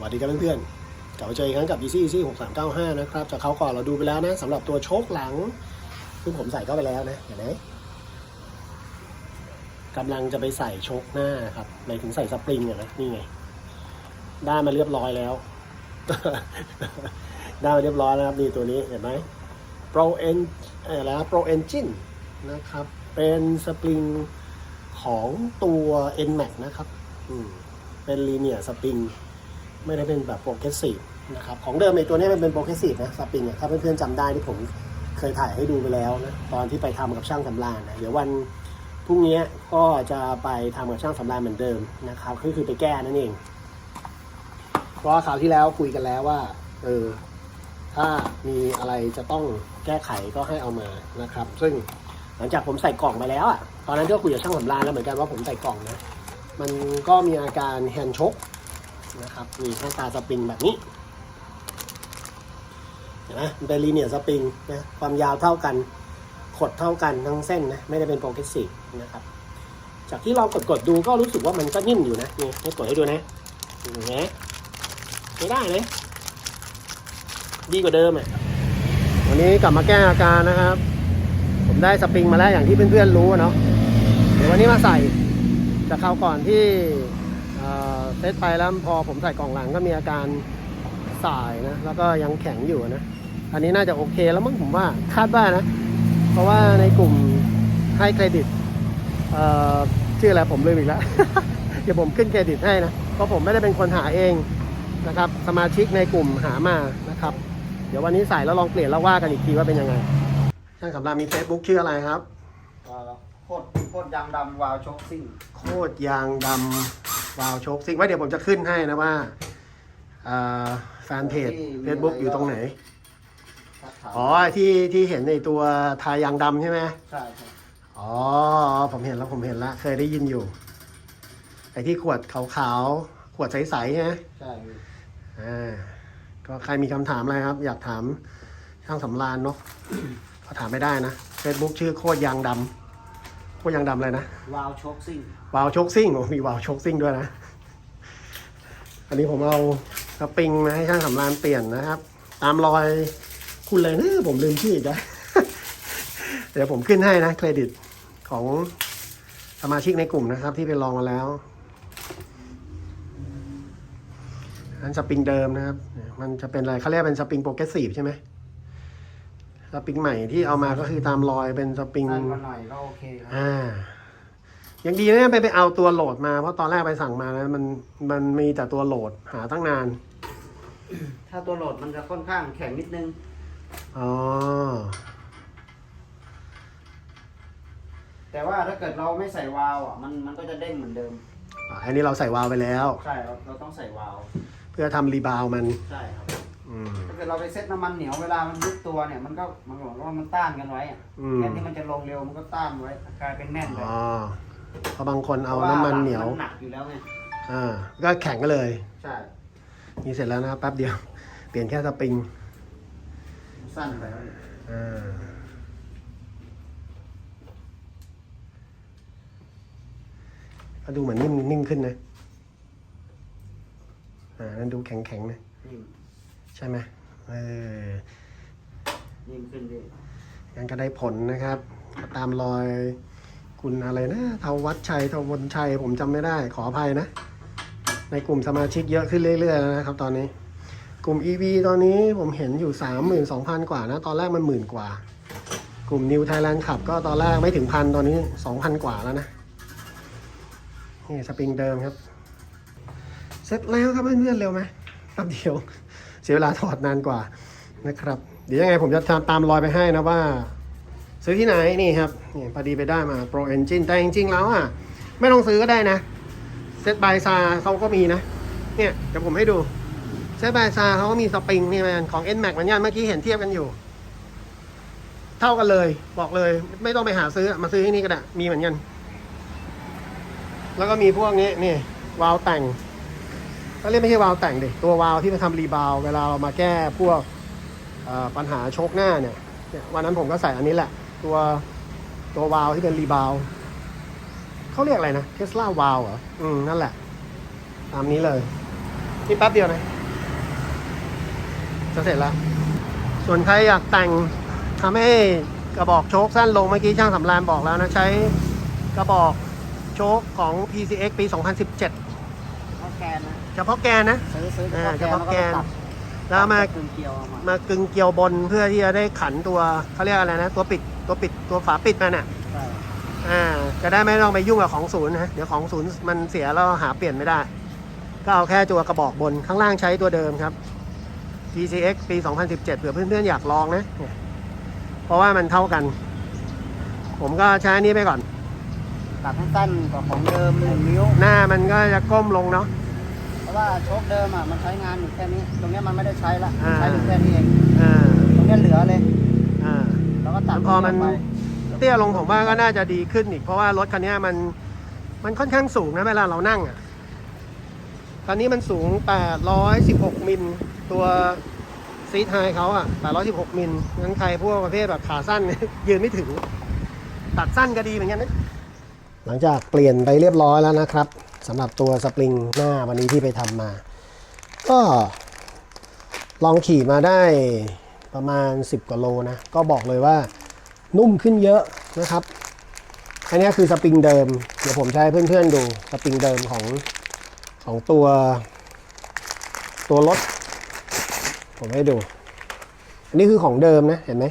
สวัสดีครับเพื่อนๆกลับมาเจออีกครั้งกับ Easy Easy 6395 นะครับ จากเขาก่อนเราดูไปแล้วนะสำหรับตัวโชคหลัง ซึ่งผมใส่เข้าไปแล้วนะเห็นไหมกำลังจะไปใส่โชคหน้าครับหมายถึงใส่สปริงอะนะนี่ไง ได้มาเรียบร้อยแล้ว ได้มาเรียบร้อยแล้วครับนี่ตัวนี้เห็นไหม Pro En อ่อแล้ว Pro Engine นะครับ เป็นสปริงของตัว NMAX นะครับ อืม เป็นลีเนียสปริง ไม่ได้เป็นแบบโปรเกรสซีฟนะครับของเดิมไอตัวนี้มันเป็นโปรเกรสซีฟนะสปริงอะถ้าเพื่อนๆจำได้ที่ผมเคยถ่ายให้ดูไปแล้วนะตอนที่ไปทำกับช่างสำรานนะเดี๋ยววันพรุ่งนี้ก็จะไปทำกับช่างสำรานเหมือนเดิมนะครับก็คือไปแก้นั่นเอง เพราะว่าคราวที่แล้วคุยกันแล้วว่าเออถ้ามีอะไรจะต้องแก้ไขก็ให้เอามานะครับ ซึ่งหลังจากผมใส่กล่องไปแล้วอะตอนนั้นก็คุยกับช่างสำรานแล้วเหมือนกันว่าผมใส่กล่องนะมันก็มีอาการแฮนด์ชก นะครับ มีหน้าตาสปริงแบบนี้เห็นไหมเป็นลีเนียสปริงนะความยาวเท่ากัน ขดเท่ากันทั้งเส้นนะไม่ได้เป็นโปรเกรสซีฟนะครับ จากที่เรากดกดๆดูก็รู้สึกว่ามันก็นิ่มอยู่นะนี่ให้กดให้ดูนะเห็นไหมไม่ได้เลย ดีกว่าเดิมอะวันนี้กลับมาแก้อาการนะครับ ผมได้สปริงมาแล้วอย่างที่เพื่อนๆรู้เนาะเดี๋ยววันนี้มาใส่จากคราวก่อนที่ เอ่อเซตไปแล้วพอผมใส่กล่องหลังก็มีอาการสายนะ แล้วก็ยังแข็งอยู่นะ อันนี้น่าจะโอเคแล้วมั้งผมว่าคาดว่านะ เพราะว่าในกลุ่มให้เครดิตเอ่อชื่ออะไรผมลืมอีกแล้ว เดี๋ยวผมขึ้นเครดิตให้นะ เพราะผมไม่ได้เป็นคนหาเองนะครับ สมาชิกในกลุ่มหามานะครับ เดี๋ยววันนี้ใส่แล้วลองเปลี่ยนแล้วว่ากันอีกทีว่าเป็นยังไง ช่างสำราญมี Facebook ชื่ออะไรครับโคตรโคตรยางดำวาวโชคซิ่งโคตรยางดำ วาวโชคซิงไว้เดี๋ยวผมจะขึ้นให้นะว่าอ่าแฟนเพจ Facebook อยู่ตรงไหนครับถามอ๋อที่ที่เห็นในตัวทายางดำใช่ไหมใช่ครับอ๋อ ผมเห็นแล้วผมเห็นแล้ว เคยได้ยินอยู่ไอ้ที่ขวดขาวๆ ขวดใสๆใช่ไหมใช่พี่อ่าก็ใครมีคำถามอะไรครับ อยากถามช่างสำรานเนาะก็ถามไม่ได้นะ Facebook ชื่อโคตรยางดำ โคตรยางดำอะไรนะ วาวโชคซิ่งวาล์วโชคซิ่งโอ้มีวาล์วโชคซิ่งด้วยนะ อันนี้ผมเอาสปริงมาให้ช่างสำรานเปลี่ยนนะครับ ตามรอยคุณเลยนะผมลืมชื่ออีกแล้ว เดี๋ยวผมขึ้นให้นะ เครดิตของสมาชิกในกลุ่มนะครับ ที่ไปลองมาแล้วอันสปริงเดิมนะครับ มันจะเป็นอะไรเขาเรียกเป็นสปริงโปรเกรสซีฟใช่ไหม สปริงใหม่ที่เอามาก็คือตามรอยเป็นสปริงสั้นกว่าหน่อยก็โอเคครับอ่า ยังดีนะไปไปเอาตัวโหลดมาเพราะตอนแรกไปสั่งมาแล้วมันมันมีแต่ตัวโหลดหาตั้งนาน ถ้าตัวโหลดมันจะค่อนข้างแข็งนิดนึง อ๋อ แต่ว่าถ้าเกิดเราไม่ใส่วาล์วอะมันมันก็จะเด้งเหมือนเดิม อันนี้เราใส่วาล์วไปแล้ว ใช่เราเราต้องใส่วาล์วเพื่อทำรีบาวด์มัน ใช่ครับ อืม ถ้าเกิดเราไปเซ็ตน้ำมันเหนียวเวลามันยุบตัวเนี่ยมันก็มันบอกว่ามันต้านกันไว้อะอืม แทนที่มันจะลงเร็วมันก็ต้านไว้กลายเป็นแน่นเลยอ๋อเพราะบางคนเอาน้ำมันเหนียวมันหนักอยู่แล้วไงอ่า ก็แข็งก็เลย ใช่นี่เสร็จแล้วนะครับแป๊บเดียว เปลี่ยนแค่สปริง สั้นไปแล้วอ่า ก็ดูเหมือนนิ่มนิ่มขึ้นนะ อ่า นั่นดูแข็งแข็งๆนะนิ่ม ใช่ไหมเออนิ่มขึ้นดิงั้นก็ได้ผลนะครับก็ตามรอยคุณอะไรนะเทาวัดชัยเทาวนชัยผมจำไม่ได้ขออภัยนะ ในกลุ่มสมาชิกเยอะขึ้นเรื่อยๆแล้วนะครับ ตอนนี้ กลุ่ม EV ตอนนี้ผมเห็นอยู่ 32,000 กว่านะ ตอนแรกมันหมื่นกว่า กลุ่ม New Thailand ขับ ก็ตอนแรกไม่ถึงพันตอนนี้ 2,000 กว่าแล้วนะ นี่สปริงเดิมครับ เสร็จแล้วครับเพื่อนๆเร็วไหมแป๊บเดียวเสียเวลาถอดนานกว่านะครับ เดี๋ยวยังไงผมจะตามรอยไปให้นะว่า ซื้อที่ไหนนี่ครับนี่พอดีไปได้มา Pro Engine แต่จริงๆแล้วอะ ไม่ต้องซื้อก็ได้นะเซตบายซาเขาก็มีนะ เนี่ยเดี๋ยวผมให้ดูเซตบายซาเขาก็มีสปริงนี่มันของ N Max เหมือนกันเมื่อกี้เห็นเทียบกันอยู่ เท่ากันเลยบอกเลย ไม่ต้องไปหาซื้อมาซื้อที่นี่ก็ได้มีเหมือนกันแล้วก็มีพวกนี้นี่วาล์วแต่ง ก็เรียกไม่ใช่วาล์วแต่งดิตัววาล์วที่มาทำรีบาวเวลาเรามาแก้พวกปัญหาโชคหน้าเนี่ยเนี่ยวันนั้นผมก็ใส่อันนี้แหละ ตัวตัววาล์วที่เป็นรีบาวเขาเรียกอะไรนะเทสลาวาล์วเหรออืมนั่นแหละ ตามนี้เลยนี่แป๊บเดียวนะจะเสร็จแล้ว ส่วนใครอยากแต่งทำให้กระบอกโชคสั้นลงเมื่อกี้ช่างสำรานบอกแล้วนะ ใช้กระบอกโชคของ PCX ปี 2017 แกนนะเฉพาะแกนนะ ซื้อซื้ออ่าเฉพาะแกนเฉพาะแกน แล้วก็ตัดแล้วมาตัดกึ่งเกลียวเอามามากึงเกลียวบนเพื่อที่จะได้ขันตัวเขาเรียกอะไรนะ ตัวปิดตัวปิดตัวฝาปิดมันอะใช่อ่าจะได้ไม่ต้องไปยุ่งกับของศูนย์นะเดี๋ยวของศูนย์มันเสียแล้วหาเปลี่ยนไม่ได้ ก็เอาแค่ตัวกระบอกบนข้างล่างใช้ตัวเดิมครับ PCX ปี 2017 เผื่อเพื่อนๆอยากลองนะเนี่ยเพราะว่ามันเท่ากัน ผมก็ใช้อันนี้ไปก่อน ตัดให้สั้นกว่าของเดิมหนึ่งนิ้ว หน้ามันก็จะก้มลงเนาะเพ ราะว่าโชคเดิมอะมันใช้งานอยู่แค่นี้ ตรงเนี้ยมันไม่ได้ใช้ละอ่า ใช้อยู่แค่นี้เองอ่าตรงเนี้ยเหลือเลยอ่าแล้วก็ตัดพอมัน ไปเตี้ยลงผมว่าก็น่าจะดีขึ้นอีก เพราะว่ารถคันนี้มันมันค่อนข้างสูงนะเวลาเรานั่งอะคันนี้มันสูง 816 มิลตัวซีทไฮเขาอะ 816 มิลงั้นใครพวกประเภทแบบขาสั้น ยืนไม่ถึง ตัดสั้นก็ดีเหมือนกันนะ หลังจากเปลี่ยนไปเรียบร้อยแล้วนะครับ สำหรับตัวสปริงหน้าวันนี้ที่ไปทำมา ก็ลองขี่มาได้ประมาณ 10กว่าโลนะ ก็บอกเลยว่านุ่มขึ้นเยอะนะครับ อันนี้คือสปริงเดิม เดี๋ยวผมจะให้เพื่อนๆดูสปริงเดิมของของตัว ตัวรถ ผมให้ดู อันนี้คือของเดิมนะเห็นไหม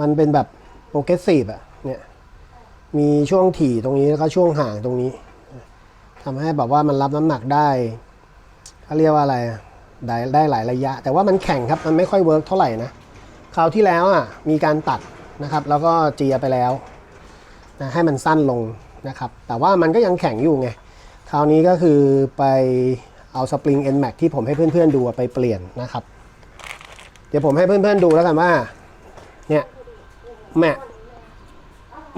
มันเป็นแบบโปรเกรสซีฟอะเนี่ย มีช่วงถี่ตรงนี้แล้วก็ช่วงห่างตรงนี้ ทำให้แบบว่ามันรับน้ำหนักได้เขาเรียกว่าอะไรได้ได้หลายระยะ แต่ว่ามันแข็งครับมันไม่ค่อยเวิร์กเท่าไหร่นะคราวที่แล้วอะมีการตัดนะครับ แล้วก็เจียไปแล้วนะให้มันสั้นลงนะครับ แต่ว่ามันก็ยังแข็งอยู่ไงคราวนี้ก็คือไปเอาสปริง N Max ที่ผมให้เพื่อนๆดูไปเปลี่ยนนะครับ เดี๋ยวผมให้เพื่อนๆดูแล้วกันว่า เนี่ยแม่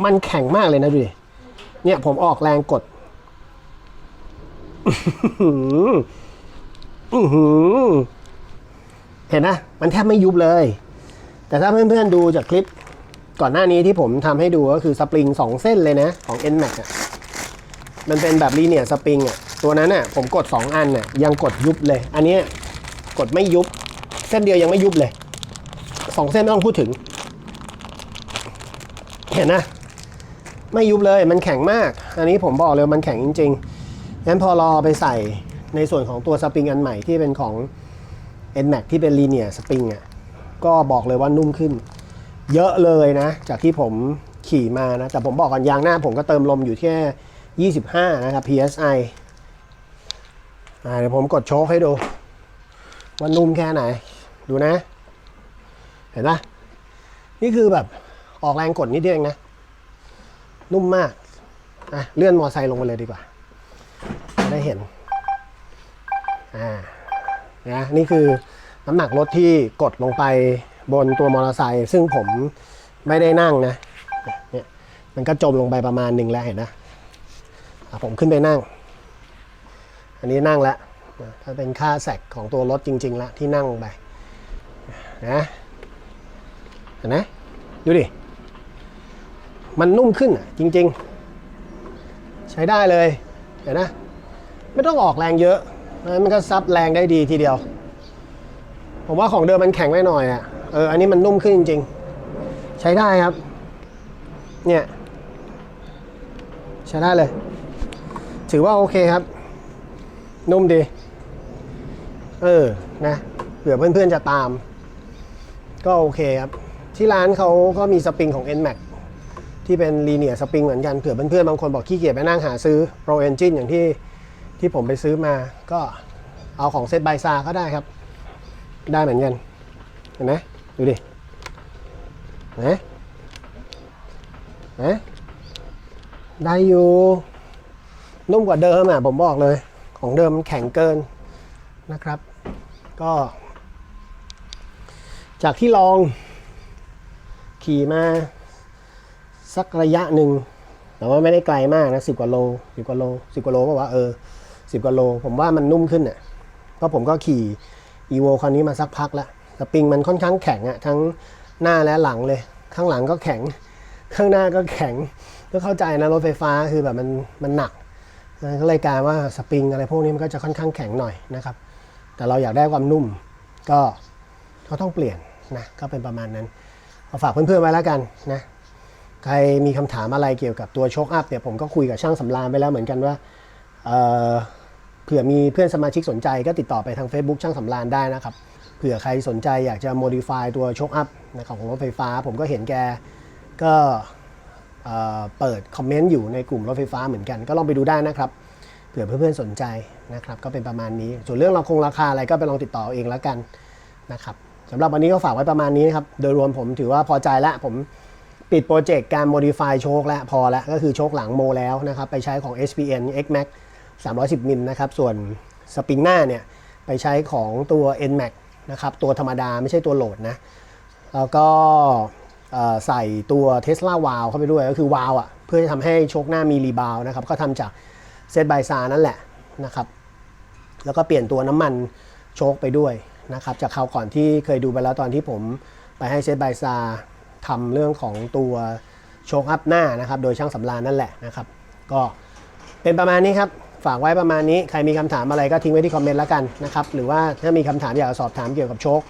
มันแข็งมากเลยนะดูดิเนี่ยผมออกแรงกด เห็นนะมันแทบไม่ยุบเลย แต่ถ้าเพื่อนๆดูจากคลิปก่อนหน้านี้ที่ผมทำให้ดูก็คือสปริง2เส้นเลยนะ ของ N Max อะมันเป็นแบบลีเนียร์สปริงอะตัวนั้นอะผมกด 2 อันน่ะยังกดยุบเลย อันนี้กดไม่ยุบ เส้นเดียวยังไม่ยุบเลยสองเส้นไม่ต้องพูดถึง เห็นนะ ไม่ยุบเลยมันแข็งมาก อันนี้ผมบอกเลยมันแข็งจริง ๆ งั้นพอรอไปใส่ในส่วนของตัวสปริงอันใหม่ที่เป็นของ N Max ที่เป็นลีเนียสปริงอะก็บอกเลยว่านุ่มขึ้น เยอะเลยนะ จากที่ผมขี่มานะ แต่ผมบอกก่อนยางหน้าผมก็เติมลมอยู่แค่ 25 นะครับ psi เดี๋ยวผมกดโชคให้ดู ว่านุ่มแค่ไหน ดูนะ เห็นปะนี่คือแบบออกแรงกดนิดเดียวเองนะ นุ่มมากอะเลื่อนมอไซค์ลงไปเลยดีกว่า จะได้เห็น อ่านะนี่คือน้ำหนักรถที่กดลงไปบนตัวมอเตอร์ไซค์ซึ่งผมไม่ได้นั่งนะเนี่ยมันก็จมลงไปประมาณหนึ่งแล้วเห็นนะอะผมขึ้นไปนั่ง อันนี้นั่งแล้วถ้าเป็นค่าแสกของตัวรถจริงๆแล้วที่นั่งลงไปนะเห็นไหมดูดิ มันนุ่มขึ้นอะจริงๆ ใช้ได้เลยเห็นนะ ไม่ต้องออกแรงเยอะนะมันก็ซับแรงได้ดีทีเดียว ผมว่าของเดิมมันแข็งไปหน่อยอะเอออันนี้มันนุ่มขึ้นจริง ๆ ใช้ได้ครับ เนี่ย ใช้ได้เลย ถือว่าโอเคครับ นุ่มดี เออนะเผื่อเพื่อนๆจะตาม ก็โอเคครับ ที่ร้านเขาก็มีสปริงของ NMAX ที่เป็นลีเนียสปริงเหมือนกันเผื่อเพื่อนๆบางคนบอกขี้เกียจไปนั่งหาซื้อ Pro Engine อย่างที่ ที่ผมไปซื้อมาก็เอาของเซตไบซาก็ได้ครับ ได้เหมือนกัน เห็นไหมดูดิเห็นไหมเห็นไหมได้อยู่นุ่มกว่าเดิมอะผมบอกเลย ของเดิมมันแข็งเกินนะครับ ก็ จากที่ลองขี่มาสักระยะหนึ่งแต่ว่าไม่ได้ไกลมากนะสิบกว่าโลสิบกว่าโลสิบกว่าโลก็ว่าเออ สิบกว่าโล ผมว่ามันนุ่มขึ้นอะเพราะผมก็ขี่อีโวคันนี้มาสักพักแล้วสปริงมันค่อนข้างแข็งอะทั้งหน้าและหลังเลย ข้างหลังก็แข็ง ข้างหน้าก็แข็ง ก็เข้าใจนะรถไฟฟ้าคือแบบมันมันหนักก็เลยกลายว่าสปริงอะไรพวกนี้มันก็จะค่อนข้างแข็งหน่อยนะครับ แต่เราอยากได้ความนุ่มก็ก็ต้องเปลี่ยนนะก็เป็นประมาณนั้นเอาฝากเพื่อนๆไว้แล้วกันนะใครมีคำถามอะไรเกี่ยวกับตัวโชคอัพเนี่ยผมก็คุยกับช่างสำรานไปแล้วเหมือนกันว่าเอ เผื่อมีเพื่อนสมาชิกสนใจก็ติดต่อไปทาง Facebook ช่างสำรานได้นะครับเผื่อใครสนใจอยากจะ modify ตัวโชคอัพนะครับของรถไฟฟ้า ผมก็เห็นแกก็เปิดคอมเมนต์อยู่ในกลุ่มรถไฟฟ้าเหมือนกัน ก็ลองไปดูได้นะครับเผื่อเพื่อนๆสนใจนะครับ ก็เป็นประมาณนี้ ส่วนเรื่องราคงราคาอะไรก็ไปลองติดต่อเองแล้วกันนะครับสำหรับวันนี้ก็ฝากไว้ประมาณนี้นะครับ โดยรวมผมถือว่าพอใจแล้วผมปิดโปรเจกต์การ modify โชคแล้วพอแล้วก็คือโชคหลังโมแล้วนะครับ ไปใช้ของ SPN X Max 310 มิลนะครับ ส่วนสปริงหน้าเนี่ยไปใช้ของตัว N Max นะครับ ตัวธรรมดาไม่ใช่ตัวโหลดนะ แล้วก็ใส่ตัว Tesla w o w เข้าไปด้วย ก็คือวาลอะ เพื่อจะทำให้โชคหน้ามีรีบาวนะครับ ก็ทำจากเซตไบซานั่นแหละนะครับ แล้วก็เปลี่ยนตัวน้ำมันโชคไปด้วยนะครับ จากคราวก่อนที่เคยดูไปแล้วตอนที่ผมไปให้เซตไบซาทำเรื่องของตัวโชคอัพหน้านะครับ โดยช่างสำรานนั่นแหละนะครับ ก็เป็นประมาณนี้ครับ ฝากไว้ประมาณนี้ ใครมีคำถามอะไรก็ทิ้งไว้ที่คอมเมนต์แล้วกันนะครับ หรือว่าถ้ามีคำถามอยากสอบถามเกี่ยวกับโชค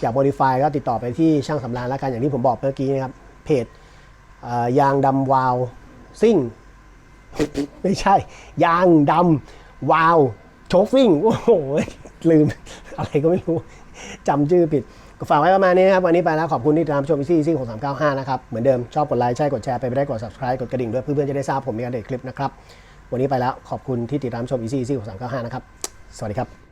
อยาก modify ก็ติดต่อไปที่ช่างสำรานแล้วกัน อย่างที่ผมบอกเมื่อกี้นะครับ เพจยางดำวาวซิ่ง ไม่ใช่ ยางดำวาวโชคฟิ่ง โอ้โห ลืม อะไรก็ไม่รู้จำชื่อผิดก็ฝากไว้ประมาณนี้นะครับ วันนี้ไปแล้วขอบคุณที่ติดตามชมซี่ซีของ395นะครับ เหมือนเดิมชอบกดไลค์ใช่กดแชร์ไปไม่ได้กด subscribe กดกระดิ่งด้วยเพื่อนๆจะได้ทราบผมมีการเด็ดคลิปนะครับ วันนี้ไปแล้วขอบคุณที่ติดตามชม Easy Easy ของ395 นะครับ สวัสดีครับ